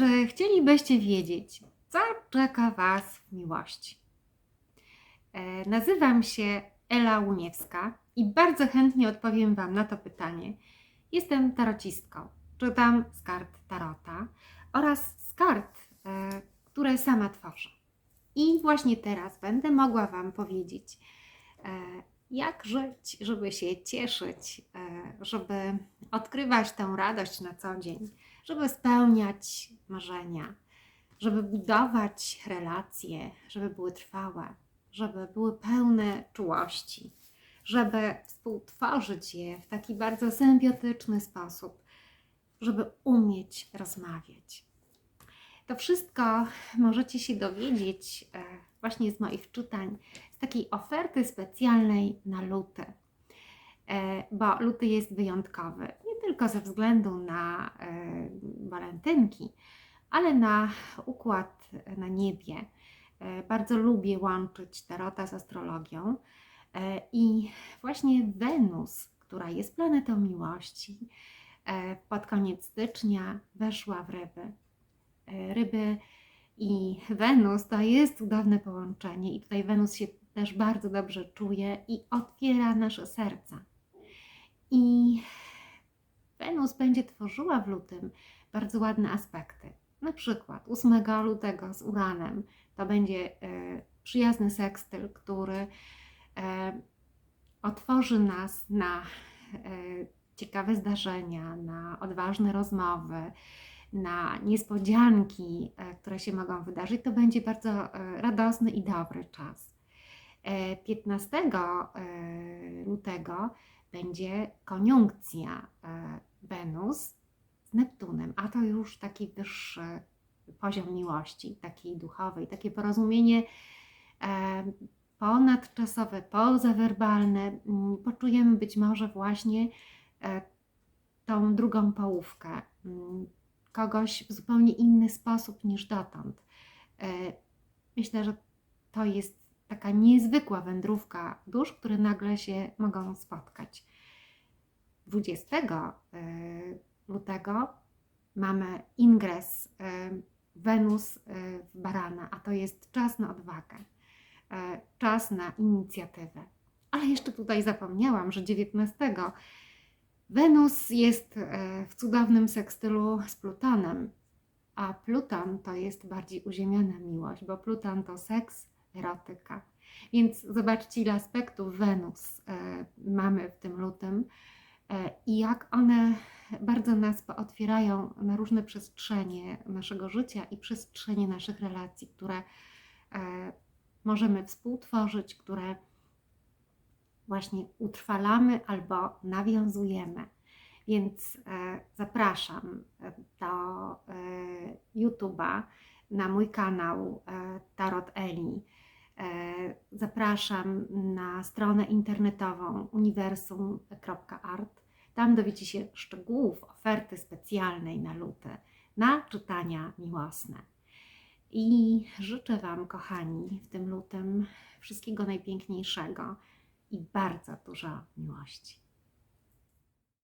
Czy chcielibyście wiedzieć, co czeka Was w miłości? E, Nazywam się Ela Łuniewska i bardzo chętnie odpowiem Wam na to pytanie. Jestem tarocistką. Czytam z kart tarota oraz z kart, e, które sama tworzę. I właśnie teraz będę mogła Wam powiedzieć, e, jak żyć, żeby się cieszyć, e, żeby odkrywać tę radość na co dzień, żeby spełniać marzenia, żeby budować relacje, żeby były trwałe, żeby były pełne czułości, żeby współtworzyć je w taki bardzo symbiotyczny sposób, żeby umieć rozmawiać. To wszystko możecie się dowiedzieć właśnie z moich czytań, z takiej oferty specjalnej na luty. E, Bo luty jest wyjątkowy nie tylko ze względu na e, walentynki, ale na układ na niebie. E, Bardzo lubię łączyć tarota z astrologią i właśnie Wenus, która jest planetą miłości, pod koniec stycznia weszła w ryby. Ryby i Wenus to jest cudowne połączenie, i tutaj Wenus się też bardzo dobrze czuje i otwiera nasze serca. I Wenus będzie tworzyła w lutym bardzo ładne aspekty. Na przykład 8 lutego z Uranem to będzie e, przyjazny sekstyl, który e, otworzy nas na e, ciekawe zdarzenia, na odważne rozmowy, na niespodzianki, e, które się mogą wydarzyć. To będzie bardzo e, radosny i dobry czas. E, 15 e, lutego będzie koniunkcja Wenus z Neptunem, a to już taki wyższy poziom miłości, takiej duchowej, takie porozumienie ponadczasowe, pozawerbalne. Mm, Poczujemy być może właśnie tą drugą połówkę, mm, kogoś w zupełnie inny sposób niż dotąd. E, Myślę, że to jest taka niezwykła wędrówka dusz, które nagle się mogą spotkać. 20 e, lutego mamy ingres e, Wenus w Barana, a to jest czas na odwagę, czas na inicjatywę. Ale jeszcze tutaj zapomniałam, że 19 Wenus jest e, w cudownym sekstylu z Plutonem, a Pluton to jest bardziej uziemiona miłość, bo Pluton to seks, erotyka. Więc zobaczcie, ile aspektów Wenus e, mamy w tym lutym e, i jak one bardzo nas otwierają na różne przestrzenie naszego życia i przestrzenie naszych relacji, które możemy współtworzyć, które właśnie utrwalamy albo nawiązujemy. Więc e, zapraszam do e, YouTube'a na mój kanał e, Tarot Eli. E, zapraszam na stronę internetową uniwersum.art. Tam dowiecie się szczegółów oferty specjalnej na luty, na czytania miłosne. I życzę Wam, kochani, w tym lutym wszystkiego najpiękniejszego i bardzo dużo miłości.